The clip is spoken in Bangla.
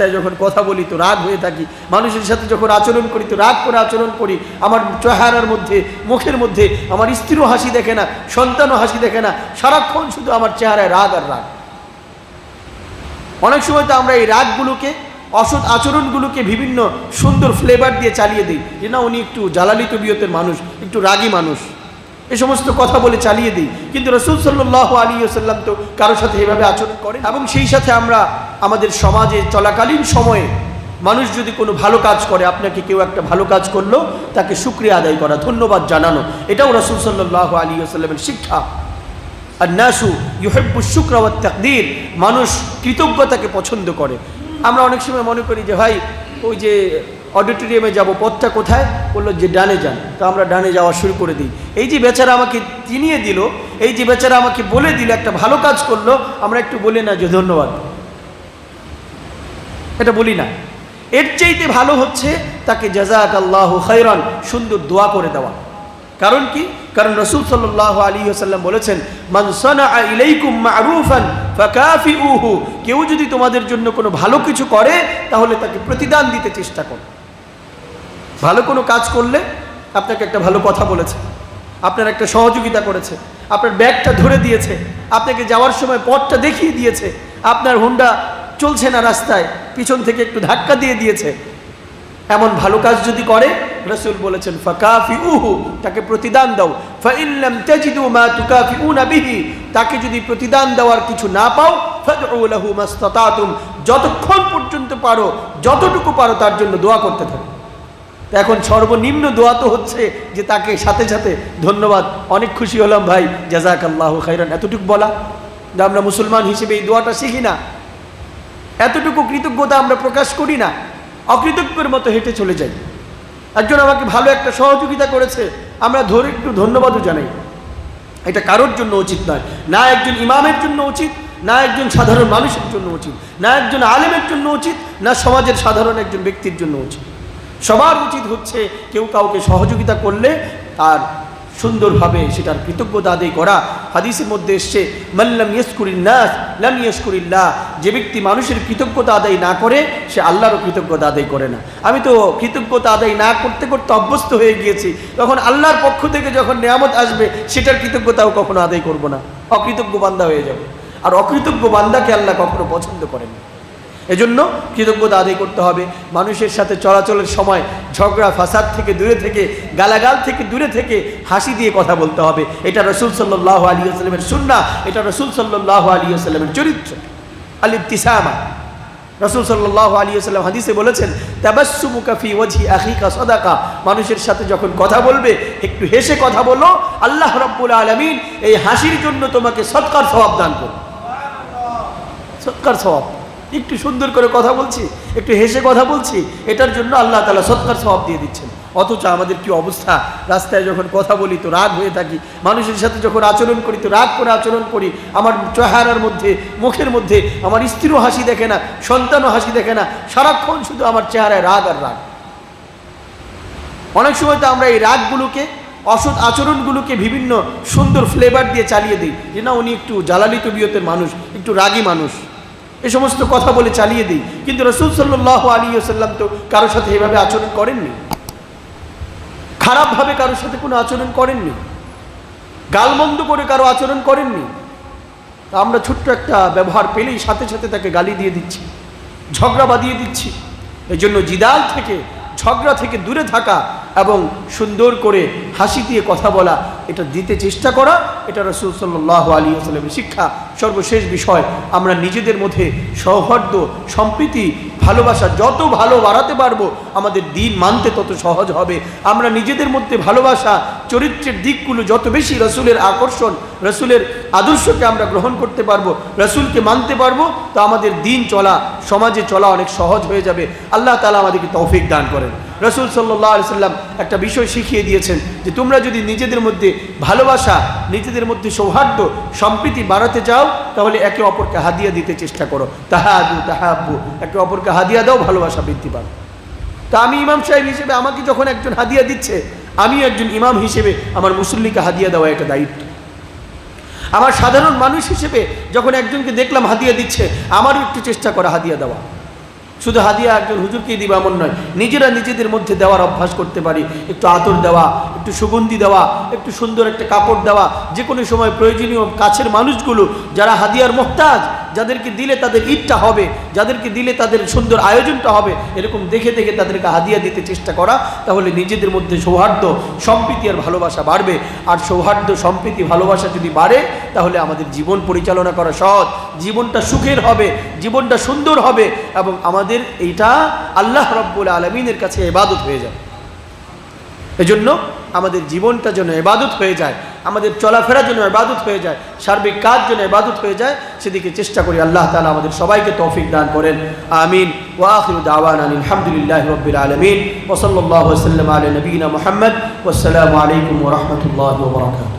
রাস্তায় যখন কথা বলি, তো রাগ হয়ে থাকি। মানুষের সাথে যখন আচরণ করি, তো রাগ করে আচরণ করি। আমার চেহারার মধ্যে, মুখের মধ্যে আমার স্ত্রীও হাসি দেখে না, সন্তানও হাসি দেখে না। সারাক্ষণ শুধু আমার চেহারায় রাগ আর রাগ। অনেক সময় তো আমরা এই রাগগুলোকে, অসৎ আচরণগুলোকে বিভিন্ন সুন্দর ফ্লেভার দিয়ে চালিয়ে দিই। যে না, উনি একটু জ্বালালি তবিয়তের মানুষ, একটু রাগী মানুষ। এ সমস্ত কথা বলে চালিয়ে দিই। কিন্তু রসুল সাল্লাহ আলী আসাল্লাম তো কারোর সাথে এভাবে আচরণ করে এবং সেই সাথে আমরা আমাদের সমাজে চলাকালীন সময়ে মানুষ যদি কোনো ভালো কাজ করে, আপনাকে কেউ একটা ভালো কাজ করল, তাকে শুক্রিয়া আদায় করা, ধন্যবাদ জানানো। এটাও রসুল সাল্লাহ আলী আসাল্লামের শিক্ষা। আর নাসু ইউহেব্বু শুক্রাওয়াত তাকদির, মানুষ কৃতজ্ঞতাকে পছন্দ করে। আমরা অনেক সময় মনে করি যে, ভাই, ওই যে অডিটোরিয়ামে যাব, পথটা কোথায়? বলল, যে ডানে যান। তো আমরা ডানে যাওয়া শুরু করে দিই। এই যে বেচারা আমাকে চিনিয়ে দিল, এই যে বেচারা আমাকে বলে দিল, একটা ভালো কাজ করল, আমরা একটু বলি না যে ধন্যবাদ। এটা বলি না। এর চাইতে ভালো হচ্ছে তাকে জাজাক আল্লাহ খৈরন সুন্দর দোয়া করে দেওয়া। কারণ কি? কারণ রসুল সাল্লাহ আলী আসাল্লাম বলেছেন মানসানা ইলাইকুম ফাকাফিউহু। কেউ যদি তোমাদের জন্য কোনো ভালো কিছু করে, তাহলে তাকে প্রতিদান দিতে চেষ্টা করো। ভালো কোনো কাজ করলে আপনাকে একটা ভালো কথা বলেছে, আপনার একটা সহযোগিতা করেছে, আপনার ব্যাগটা ধরে দিয়েছে, আপনাকে যাওয়ার সময় পথটা দেখিয়ে দিয়েছে, আপনার হুন্ডা চলছে না রাস্তায়, পিছন থেকে একটু ধাক্কা দিয়ে দিয়েছে। এমন ভালো কাজ যদি করে, রসুল বলেছেন ফাকাফি উহু তাকে প্রতিদান দাও। ফাইল্লাম তেজিদু মা তুকাফি বিহি তাকে যদি প্রতিদান দেওয়ার কিছু না পাও, ফাদউ লাহু মাস্তাতাতুম যতক্ষণ পর্যন্ত পারো, যতটুকু পারো তার জন্য দোয়া করতে থাকো। তো এখন সর্বনিম্ন দোয়া তো হচ্ছে যে তাকে সাথে সাথে ধন্যবাদ। অনেক খুশি হলাম ভাই। জাজাক আল্লাহ খাইরান এতটুকু বলা যে আমরা মুসলমান হিসেবে এই দোয়াটা শিখি না। এতটুকু কৃতজ্ঞতা আমরা প্রকাশ করি না। অকৃতজ্ঞের মতো হেঁটে চলে যাই। একজন আমাকে ভালো একটা সহযোগিতা করেছে। আমরা ধরে একটু ধন্যবাদও জানাই। এটা কারোর জন্য উচিত নয়। না একজন ইমামের জন্য উচিত, না একজন সাধারণ মানুষের জন্য উচিত, না একজন আলেমের জন্য উচিত, না সমাজের সাধারণ একজন ব্যক্তির জন্য উচিত। সবার উচিত হচ্ছে কেউ কাউকে সহযোগিতা করলে তার সুন্দরভাবে সেটার কৃতজ্ঞতা আদায় করা। হাদিসের মধ্যে এসছে মাল্লাম ইয়স্কুরিল্লাস লাম ইয়স্কুরিল্লাহ যে ব্যক্তি মানুষের কৃতজ্ঞতা আদায় না করে, সে আল্লাহরও কৃতজ্ঞতা আদায় করে না। আমি তো কৃতজ্ঞতা আদায় না করতে করতে অভ্যস্ত হয়ে গিয়েছি। তখন আল্লাহর পক্ষ থেকে যখন নিয়ামত আসবে, সেটার কৃতজ্ঞতাও কখনো আদায় করব না। অকৃতজ্ঞ বান্দা হয়ে যাবে। আর অকৃতজ্ঞ বান্দাকে আল্লাহ কখনো পছন্দ করেন না। এজন্য কৃতজ্ঞতা আদায় করতে হবে। মানুষের সাথে চলাচলের সময় ঝগড়া, ফাসাদ থেকে দূরে থেকে, গালাগাল থেকে দূরে থেকে হাসি দিয়ে কথা বলতে হবে। এটা রসুল সাল্লাহ আলী আসলামের সুন্না এটা রসুল সাল্লাহ আলী আসলামের চরিত্র। আল ইবতিসামা। রসুল সাল্লাহ আলী আসলাম হাদিসে বলেছেন তাবাসুমুকাফি ওয়াজি আখিকা সদাকা। মানুষের সাথে যখন কথা বলবে, একটু হেসে কথা বলো, আল্লাহ রব্বুল আলমিন এই হাসির জন্য তোমাকে সৎকার স্বভাব দান করো সৎকার স্বভাব একটু সুন্দর করে কথা বলছি, একটু হেসে কথা বলছি, এটার জন্য আল্লাহ তালা সৎকার স্বভাব দিয়ে দিচ্ছেন। অথচ আমাদের কি অবস্থা? রাস্তায় যখন কথা বলি তো রাগ হয়ে থাকি, মানুষের সাথে যখন আচরণ করি তো রাগ করে আচরণ করি, আমার চেহারার মধ্যে, মুখের মধ্যে, আমার স্ত্রীও হাসি দেখে না, সন্তানও হাসি দেখে না, সারাক্ষণ শুধু আমার চেহারায় রাগ আর রাগ। অনেক সময় তো আমরা এই রাগগুলোকে, অসৎ আচরণগুলোকে বিভিন্ন সুন্দর ফ্লেভার দিয়ে চালিয়ে দিই। যে না, উনি একটু জ্বালালি তবিয়তের মানুষ, একটু রাগী মানুষ। এ সমস্ত কথা বলে চালিয়ে দিই। কিন্তু রসুল সাল্লাহ আলী সাল্লাম তো কারোর সাথে এভাবে আচরণ করেননি। খারাপভাবে কারোর সাথে কোনো আচরণ করেননি। গালমন্দ করে কারও আচরণ করেননি। আমরা ছোট্ট একটা ব্যবহার পেলেই সাথে সাথে তাকে গালি দিয়ে দিচ্ছি, ঝগড়া বাঁধিয়ে দিচ্ছি। এই জন্য জিদাল থেকে ঝগড়া থেকে দূরে থাকা এবং সুন্দর করে হাসি দিয়ে কথা বলা, এটা দিতে চেষ্টা করা, এটা রসুল সাল্লাহ আলী আসলামের শিক্ষা। সর্বশেষ বিষয়, আমরা নিজেদের মধ্যে সৌহার্দ্য, সম্প্রীতি ভালোবাসা যত ভালো বাড়াতে পারব, আমাদের দিন মানতে তত সহজ হবে। আমরা নিজেদের মধ্যে ভালোবাসা, চরিত্রের দিকগুলো যত বেশি রসুলের আকর্ষণ, রসুলের আদর্শকে আমরা গ্রহণ করতে পারব, রসুলকে মানতে পারব, তো আমাদের দিন চলা, সমাজে চলা অনেক সহজ হয়ে যাবে। আল্লাহ তালা আমাদেরকে তৌফিক দান করেন। রসুল সাল্লাহ আলি সাল্লাম একটা বিষয় শিখিয়ে দিয়েছেন যে তোমরা যদি নিজেদের মধ্যে ভালোবাসা, নিজেদের মধ্যে সৌহার্দ্য, সম্প্রীতি বাড়াতে চাও, তাহলে একে অপরকে হাদিয়া দিতে চেষ্টা করো। তাহাদু, তাহাব্বু, একে অপরকে হাদিয়া দাও, ভালোবাসা বৃদ্ধি পাবে। তা আমি ইমাম সাহেব হিসেবে আমাকে যখন একজন হাদিয়া দিচ্ছে আমি একজন ইমাম হিসেবে আমার মুসল্লিকে হাদিয়া দেওয়া একটা দায়িত্ব। আমার সাধারণ মানুষ হিসেবে যখন একজনকে দেখলাম হাদিয়া দিচ্ছে, আমারও একটু চেষ্টা করা হাদিয়া দেওয়া। শুধু হাদিয়া একজন হুজুরকেই দিবা এমন নয়, নিজেরা নিজেদের মধ্যে দেওয়ার অভ্যাস করতে পারি। একটু আতর দেওয়া, একটু সুগন্ধি দেওয়া, একটু সুন্দর একটা কাপড় দেওয়া যে কোনো সময় প্রয়োজনীয় কাছের মানুষগুলো যারা হাদিয়ার মোহতাজ যাদেরকে দিলে তাদের ঈদটা হবে, যাদেরকে দিলে তাদের সুন্দর আয়োজনটা হবে, এরকম দেখে দেখে তাদেরকে হাদিয়া দিতে চেষ্টা করা, তাহলে নিজেদের মধ্যে সৌহার্দ্য, সম্প্রীতি আর ভালোবাসা বাড়বে। আর সৌহার্দ্য, সম্প্রীতি, ভালোবাসা যদি বাড়ে, তাহলে আমাদের জীবন পরিচালনা করা সহজ। জীবনটা সুখের হবে, জীবনটা সুন্দর হবে, এবং আমাদের এইটা আল্লাহ রব্বুল আলমিনের কাছে এবাদত হয়ে যাবে। এজন্য আমাদের জীবনটা যেন এবাদত হয়ে যায়। আমাদের চলাফেরার জন্য এবাদত হয়ে যায়, সার্বিক কাজ জন্য এবাদত হয়ে যায়, সেদিকে চেষ্টা করি আল্লাহ তালা আমাদের সবাইকে তৌফিক দান করেন। আমিন। ওয়াখির দাওয়ান আলহামদুলিল্লাহ রবিল আলমিন। আলী নবীনা মোহাম্মদ। ওসালামু আলাইকুম রহমতুল্লাহ